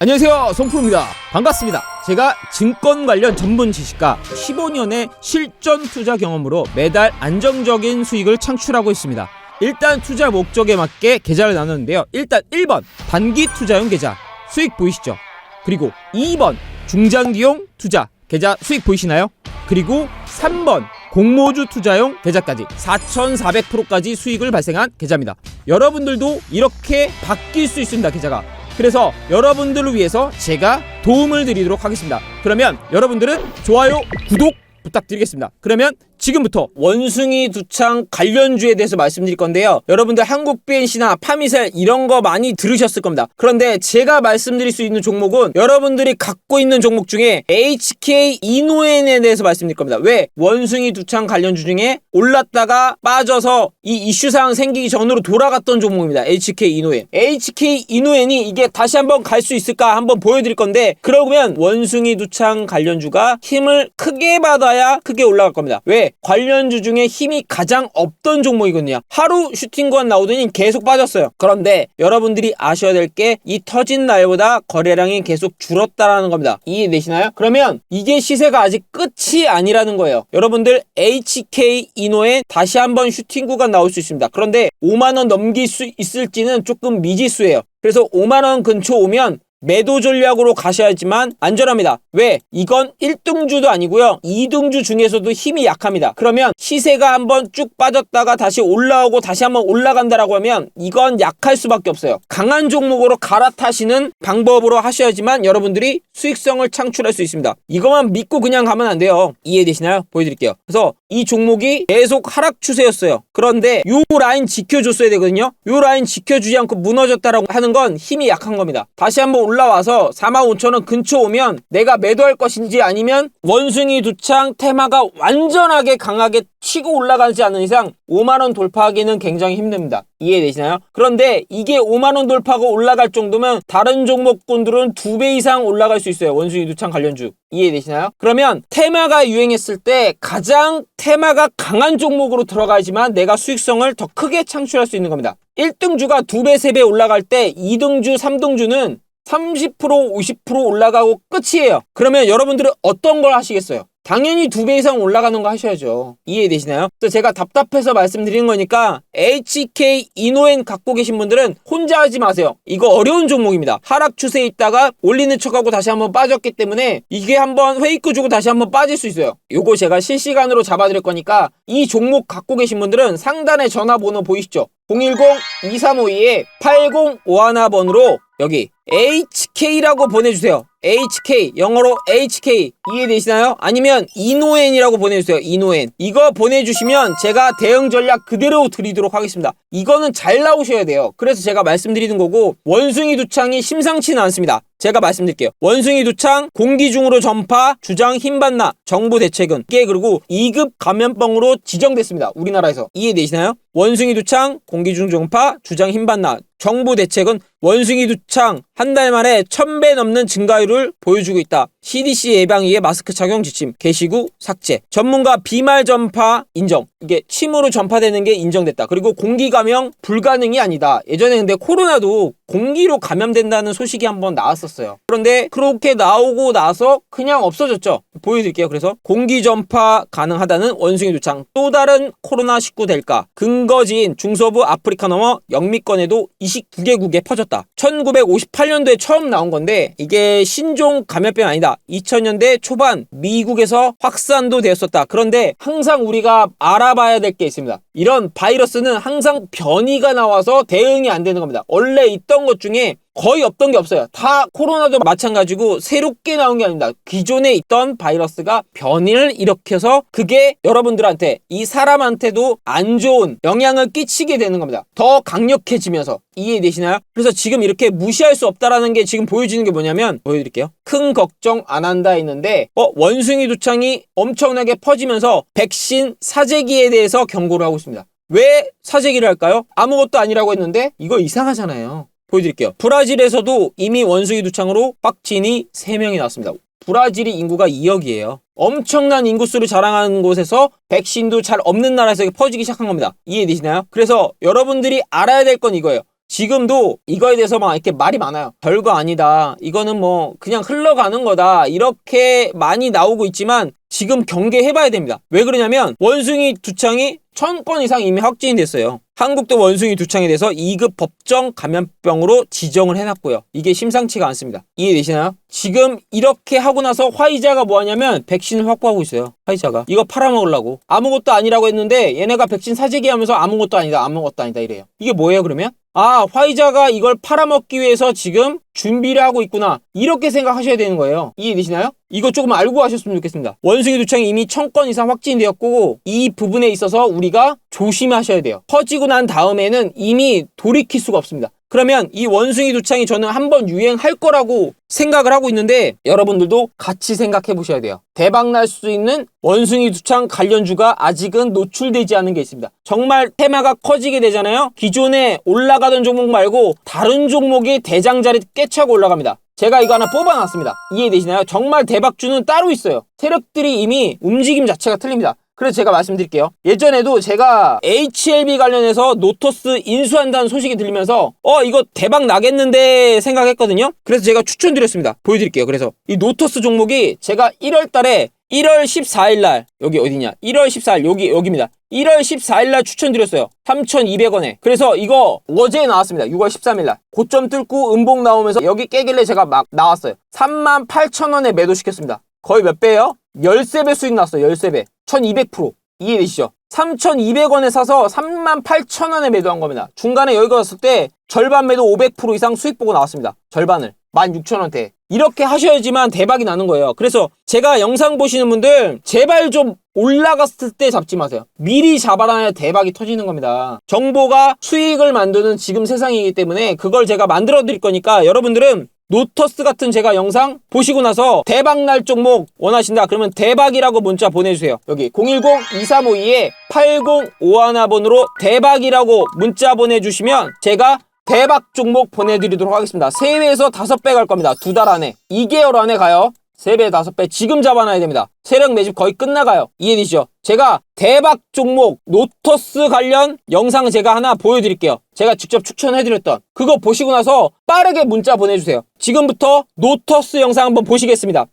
안녕하세요 송프로입니다 반갑습니다 제가 증권 관련 전문 지식과 15년의 실전 투자 경험으로 매달 안정적인 수익을 창출하고 있습니다 일단 투자 목적에 맞게 계좌를 나눴는데요 일단 1번 단기 투자용 계좌 수익 보이시죠 그리고 2번 중장기용 투자 계좌 수익 보이시나요 그리고 3번 공모주 투자용 계좌까지 4,400%까지 수익을 발생한 계좌입니다. 여러분들도 이렇게 바뀔 수 있습니다. 계좌가. 그래서 여러분들을 위해서 제가 도움을 드리도록 하겠습니다. 그러면 여러분들은 좋아요, 구독 부탁드리겠습니다. 그러면 지금부터 원숭이 두창 관련주에 대해서 말씀드릴 건데요. 여러분들 한국 BNC나 파미셀 이런 거 많이 들으셨을 겁니다. 그런데 제가 말씀드릴 수 있는 종목은 여러분들이 갖고 있는 종목 중에 HK 이노엔에 대해서 말씀드릴 겁니다. 왜? 원숭이 두창 관련주 중에 올랐다가 빠져서 이 이슈사항 생기기 전으로 돌아갔던 종목입니다. HK 이노엔. HK 이노엔이 이게 다시 한번 갈 수 있을까 한번 보여드릴 건데 그러면 원숭이 두창 관련주가 힘을 크게 받아야 크게 올라갈 겁니다. 왜? 관련주 중에 힘이 가장 없던 종목이거든요. 하루 슈팅권 나오더니 계속 빠졌어요. 그런데 여러분들이 아셔야 될 게 이 터진 날보다 거래량이 계속 줄었다라는 겁니다. 이해되시나요? 그러면 이게 시세가 아직 끝이 아니라는 거예요. 여러분들 HK 이노에 다시 한번 슈팅 구간 나올 수 있습니다. 그런데 5만 원 넘길 수 있을지는 조금 미지수예요. 그래서 5만 원 근처 오면 매도 전략으로 가셔야지만 안전합니다. 왜? 이건 1등주도 아니고요. 2등주 중에서도 힘이 약합니다. 그러면 시세가 한번 쭉 빠졌다가 다시 올라오고 다시 한번 올라간다라고 하면 이건 약할 수밖에 없어요. 강한 종목으로 갈아타시는 방법으로 하셔야지만 여러분들이 수익성을 창출할 수 있습니다. 이것만 믿고 그냥 가면 안 돼요. 이해되시나요? 보여드릴게요. 그래서 이 종목이 계속 하락 추세였어요. 그런데 요 라인 지켜줬어야 되거든요. 요 라인 지켜주지 않고 무너졌다라고 하는 건 힘이 약한 겁니다. 다시 한번 올라와서 45,000원 근처 오면 내가 매도할 것인지 아니면 원숭이 두창 테마가 완전하게 강하게 치고 올라가지 않는 이상 5만원 돌파하기는 굉장히 힘듭니다. 이해되시나요? 그런데 이게 5만원 돌파가 올라갈 정도면 다른 종목군들은 2배 이상 올라갈 수 있어요. 원숭이 두창 관련주. 이해되시나요? 그러면 테마가 유행했을 때 가장 테마가 강한 종목으로 들어가야지만 내가 수익성을 더 크게 창출할 수 있는 겁니다. 1등주가 2배, 3배 올라갈 때 2등주, 3등주는 30% 50% 올라가고 끝이에요. 그러면 여러분들은 어떤 걸 하시겠어요? 당연히 두 배 이상 올라가는 거 하셔야죠. 이해되시나요? 그래서 제가 답답해서 말씀드리는 거니까 HK 이노엔 갖고 계신 분들은 혼자 하지 마세요. 이거 어려운 종목입니다. 하락 추세에 있다가 올리는 척하고 다시 한번 빠졌기 때문에 이게 한번 페이크 주고 다시 한번 빠질 수 있어요. 요거 제가 실시간으로 잡아드릴 거니까 이 종목 갖고 계신 분들은 상단에 전화번호 보이시죠? 010-2352-8051번으로 여기 HK라고 보내주세요. HK 영어로 HK 이해되시나요? 아니면 이노엔이라고 보내주세요. 이노엔 이거 보내주시면 제가 대응 전략 그대로 드리도록 하겠습니다. 이거는 잘 나오셔야 돼요. 그래서 제가 말씀드리는 거고 원숭이 두창이 심상치는 않습니다. 제가 말씀드릴게요. 원숭이 두창 공기 중으로 전파 주장 힘받나 정부 대책은 이게 그리고 2급 감염병으로 지정됐습니다. 우리나라에서 이해되시나요? 원숭이 두창 공기 중 전파 주장 힘받나 정부 대책은 원숭이 두창 한 달 만에 1000배 넘는 증가율을 보여주고 있다. CDC 예방위의 마스크 착용 지침 게시구 삭제. 전문가 비말 전파 인정. 이게 침으로 전파되는 게 인정됐다. 그리고 공기 감염 불가능이 아니다. 예전에 근데 코로나도 공기로 감염된다는 소식이 한번 나왔었어요. 그런데 그렇게 나오고 나서 그냥 없어졌죠. 보여드릴게요. 그래서 공기 전파 가능하다는 원숭이 두창 또 다른 코로나19 될까? 근거지인 중서부 아프리카 넘어 영미권에도 29개국에 퍼졌다. 1958년도에 처음 나온 건데 이게 신종 감염병 아니다. 2000년대 초반 미국에서 확산도 되었었다. 그런데 항상 우리가 알아봐야 될 게 있습니다. 이런 바이러스는 항상 변이가 나와서 대응이 안 되는 겁니다. 원래 있던 것 중에 거의 없던 게 없어요. 다 코로나도 마찬가지고 새롭게 나온 게 아닙니다. 기존에 있던 바이러스가 변이를 일으켜서 그게 여러분들한테 이 사람한테도 안 좋은 영향을 끼치게 되는 겁니다. 더 강력해지면서 이해되시나요? 그래서 지금 이렇게 무시할 수 없다라는 게 지금 보여지는 게 뭐냐면 보여드릴게요. 큰 걱정 안 한다 했는데 어 원숭이 두창이 엄청나게 퍼지면서 백신 사재기에 대해서 경고를 하고 있습니다. 왜 사재기를 할까요? 아무것도 아니라고 했는데 이거 이상하잖아요. 보여드릴게요. 브라질에서도 이미 원숭이 두창으로 확진이 3명이 나왔습니다. 브라질이 인구가 2억이에요. 엄청난 인구수를 자랑하는 곳에서 백신도 잘 없는 나라에서 퍼지기 시작한 겁니다. 이해되시나요? 그래서 여러분들이 알아야 될 건 이거예요. 지금도 이거에 대해서 막 이렇게 말이 많아요. 별거 아니다. 이거는 뭐 그냥 흘러가는 거다. 이렇게 많이 나오고 있지만 지금 경계해봐야 됩니다. 왜 그러냐면 원숭이 두창이 천 건 이상 이미 확진이 됐어요. 한국도 원숭이 두창에 대해서 2급 법정 감염병으로 지정을 해놨고요. 이게 심상치가 않습니다. 이해되시나요? 지금 이렇게 하고 나서 화이자가 뭐 하냐면 백신을 확보하고 있어요. 화이자가. 이거 팔아먹으려고. 아무것도 아니라고 했는데 얘네가 백신 사재기 하면서 아무것도 아니다, 아무것도 아니다 이래요. 이게 뭐예요 그러면? 아, 화이자가 이걸 팔아먹기 위해서 지금 준비를 하고 있구나. 이렇게 생각하셔야 되는 거예요. 이해되시나요? 이거 조금 알고 하셨으면 좋겠습니다. 원숭이 두창이 이미 천 건 이상 확진되었고 이 부분에 있어서 우리가 조심하셔야 돼요. 퍼지고 난 다음에는 이미 돌이킬 수가 없습니다. 그러면 이 원숭이 두창이 저는 한번 유행할 거라고 생각을 하고 있는데 여러분들도 같이 생각해 보셔야 돼요. 대박 날 수 있는 원숭이 두창 관련주가 아직은 노출되지 않은 게 있습니다. 정말 테마가 커지게 되잖아요. 기존에 올라가던 종목 말고 다른 종목이 대장자리 깨차고 올라갑니다. 제가 이거 하나 뽑아놨습니다. 이해되시나요? 정말 대박주는 따로 있어요. 세력들이 이미 움직임 자체가 틀립니다. 그래서 제가 말씀드릴게요. 예전에도 제가 HLB 관련해서 노토스 인수한다는 소식이 들리면서 어 이거 대박 나겠는데 생각했거든요. 그래서 제가 추천드렸습니다. 보여드릴게요. 그래서 이 노토스 종목이 제가 1월 달에 1월 14일 날 여기 어디냐? 1월 14일 여기 여기입니다. 1월 14일 날 추천드렸어요. 3,200원에. 그래서 이거 어제 나왔습니다. 6월 13일 날. 고점 뚫고 음봉 나오면서 여기 깨길래 제가 막 나왔어요. 38,000원에 매도시켰습니다. 거의 몇 배예요? 13배 수익 났어요. 13배. 1200%. 이해되시죠? 3,200원에 사서 38,000원에 매도한 겁니다. 중간에 여기가 왔을 때 절반 매도 500% 이상 수익 보고 나왔습니다. 절반을. 16,000원대. 이렇게 하셔야지만 대박이 나는 거예요. 그래서 제가 영상 보시는 분들 제발 좀 올라갔을 때 잡지 마세요. 미리 잡아놔야 대박이 터지는 겁니다. 정보가 수익을 만드는 지금 세상이기 때문에 그걸 제가 만들어 드릴 거니까 여러분들은 노터스 같은 제가 영상 보시고 나서 대박 날 종목 원하신다 그러면 대박이라고 문자 보내주세요. 여기 010-2352에 8051번으로 대박이라고 문자 보내주시면 제가 대박 종목 보내드리도록 하겠습니다. 3배에서 5배 갈 겁니다. 두 달 안에. 2개월 안에 가요 3배, 5배 지금 잡아놔야 됩니다. 세력 매집 거의 끝나가요. 이해되시죠? 제가 대박 종목 노터스 관련 영상 제가 하나 보여드릴게요. 제가 직접 추천해드렸던 그거 보시고 나서 빠르게 문자 보내주세요. 지금부터 노터스 영상 한번 보시겠습니다.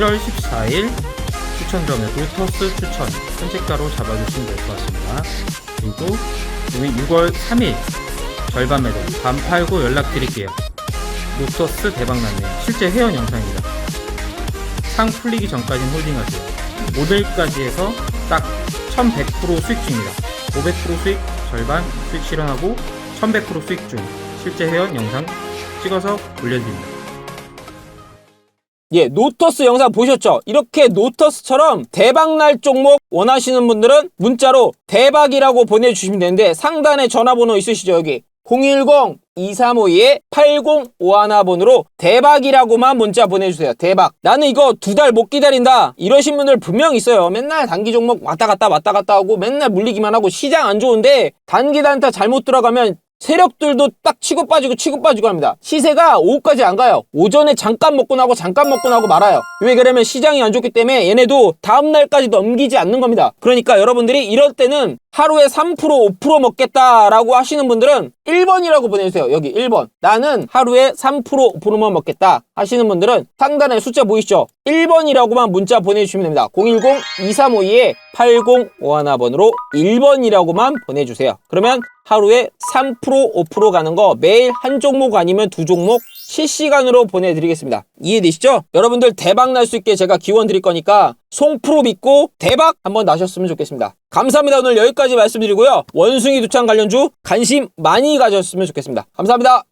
일월 14일 추천점에 노터스 추천 선택가로 잡아주시면 될 것 같습니다. 그리고 우리 6월 3일 절반 매도 반 팔고 연락드릴게요. 노터스 대박났네요. 실제 회원 영상입니다. 상 풀리기 전까지는 홀딩하세요. 오늘까지 해서 딱 1100% 수익 중입니다. 500% 수익 절반 수익 실현하고 1100% 수익 중 실제 회원 영상 찍어서 올려드립니다. 예, 노터스 영상 보셨죠? 이렇게 노터스처럼 대박날 종목 원하시는 분들은 문자로 대박이라고 보내주시면 되는데 상단에 전화번호 있으시죠? 여기 010-2352-8051번으로 대박이라고만 문자 보내주세요. 대박. 나는 이거 두 달 못 기다린다. 이러신 분들 분명 있어요. 맨날 단기 종목 왔다 갔다 왔다 갔다 하고 맨날 물리기만 하고 시장 안 좋은데 단기 단타 잘못 들어가면 세력들도 딱 치고 빠지고 치고 빠지고 합니다. 시세가 오후까지 안 가요. 오전에 잠깐 먹고 나고 잠깐 먹고 나고 말아요. 왜 그러면 시장이 안 좋기 때문에 얘네도 다음 날까지 넘기지 않는 겁니다. 그러니까 여러분들이 이럴 때는 하루에 3% 5% 먹겠다라고 하시는 분들은 1번이라고 보내주세요. 여기 1번. 나는 하루에 3% 5%만 먹겠다 하시는 분들은 상단에 숫자 보이시죠? 1번이라고만 문자 보내주시면 됩니다. 010-2352-8051번으로 1번이라고만 보내주세요. 그러면 하루에 3% 5% 가는 거 매일 한 종목 아니면 두 종목 실시간으로 보내드리겠습니다. 이해되시죠? 여러분들 대박 날 수 있게 제가 기원 드릴 거니까 송프로 믿고 대박 한번 나셨으면 좋겠습니다. 감사합니다. 오늘 여기까지 말씀드리고요. 원숭이 두창 관련주 관심 많이 가졌으면 좋겠습니다. 감사합니다.